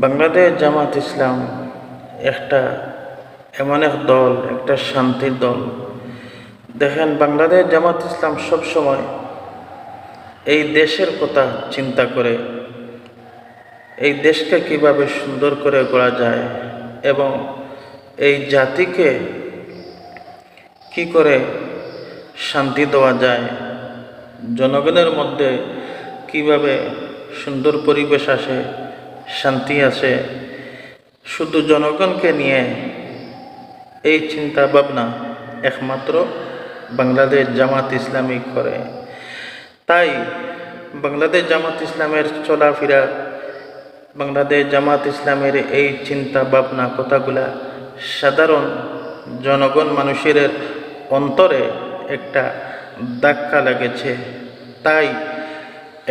বাংলাদেশ জামাত ইসলাম একটা এমন এক দল, একটা শান্তির দল। দেখেন, বাংলাদেশ জামাত ইসলাম সবসময় এই দেশের কথা চিন্তা করে, এই দেশকে কীভাবে সুন্দর করে গড়া যায় এবং এই জাতিকে কি করে শান্তি দেওয়া যায়, জনগণের মধ্যে কীভাবে সুন্দর পরিবেশ আসে শান্তি আসে শুধু জনগণকে নিয়ে এই চিন্তা ভাবনা একমাত্র বাংলাদেশ জামাত ইসলামী করে। তাই বাংলাদেশ জামাত ইসলামের চলাফেরা, বাংলাদেশ জামাত ইসলামের এই চিন্তা ভাবনা কথাগুলা সাধারণ জনগণ মানুষের অন্তরে একটা ধাক্কা লেগেছে। তাই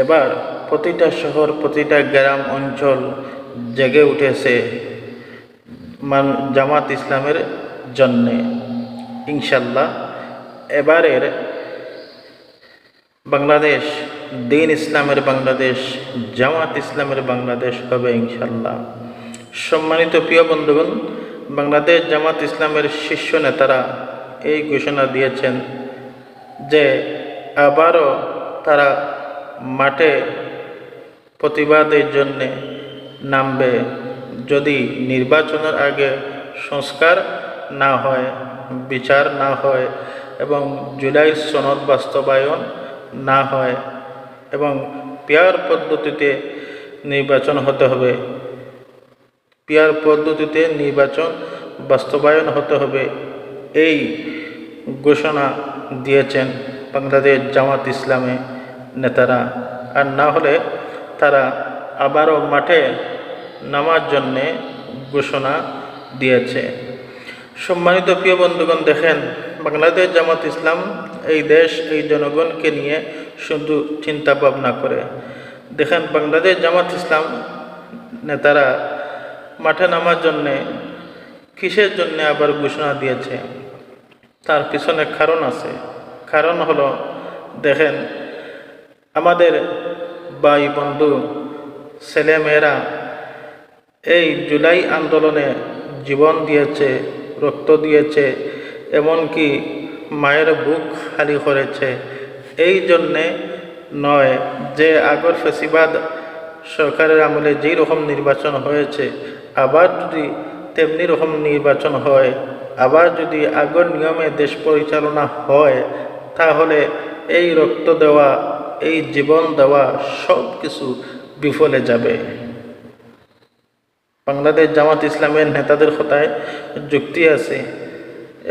এবার প্রতিটা শহর, প্রতিটা গ্রাম, অঞ্চল জেগে উঠেছে মান, জামাত ইসলামের জন্যে। ইনশাল্লাহ এবারের বাংলাদেশ, দিন ইসলামের বাংলাদেশ, জামাত ইসলামের বাংলাদেশ হবে ইনশাল্লাহ সম্মানিত প্রিয় বন্ধুগণ, বাংলাদেশ জামাত ইসলামের শীর্ষ নেতারা এই ঘোষণা দিয়েছেন যে, আবারও তারা মাঠে প্রতিবাদের জন্যে নামবে। যদি নির্বাচনের আগে সংস্কার না হয়, বিচার না হয় এবং জুলাই সনদ বাস্তবায়ন না হয় এবং পেয়ার পদ্ধতিতে নির্বাচন হতে হবে, পেয়ার পদ্ধতিতে নির্বাচন বাস্তবায়ন হতে হবে, এই ঘোষণা দিয়েছেন বাংলাদেশ জামাত ইসলামে নেতারা। আর না হলে তারা আবারও মাঠে নামার জন্যে ঘোষণা দিয়েছে। সম্মানিত প্রিয় বন্ধুগণ, দেখেন, বাংলাদেশ জামাত ইসলাম এই দেশ, এই জনগণকে নিয়ে শুধু চিন্তা ভাবনা করে। দেখেন, বাংলাদেশ জামাত ইসলাম নেতারা মাঠে নামার জন্যে কিসের জন্যে আবার ঘোষণা দিয়েছে? তার পিছনে কারণ আছে। কারণ হলো, দেখেন, আমাদের ভাই, বন্ধু, ছেলেমেয়েরা, এই জুলাই আন্দোলনে জীবন দিয়েছে, রক্ত দিয়েছে, এমনকি মায়ের বুক খালি করেছে। এই জন্যে নয় যে আগর ফেসিবাদ সরকারের আমলে যেই রকম নির্বাচন হয়েছে, আবার যদি তেমনি রকম নির্বাচন হয়, আবার যদি আগর নিয়মে দেশ পরিচালনা হয়, তাহলে এই রক্ত দেওয়া এই জীবন দেওয়া সব কিছু বিফলে যাবে। বাংলাদেশ জামাত ইসলামের নেতাদের কথায় যুক্তি আছে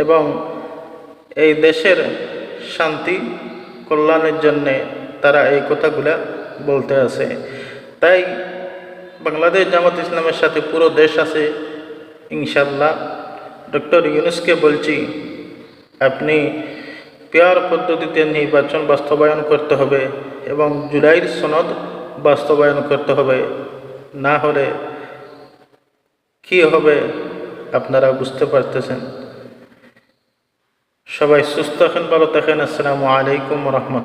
এবং এই দেশের শান্তি, কল্যাণের জন্যে তারা এই কথাগুলা বলতে আছে। তাই বাংলাদেশ জামাত ইসলামের সাথে পুরো দেশ আছে ইনশাল্লাহ ডক্টর ইউনুসকে বলছি, আপনি পেয়ার পদ্ধতিতে নির্বাচন বাস্তবায়ন করতে হবে এবং জুলাইয়ের সনদ বাস্তবায়ন করতে হবে। না হলে কি হবে আপনারা বুঝতে পারতেছেন। সবাই সুস্থ থাকেন, ভালো থাকেন। আসসালামু আলাইকুম রহমত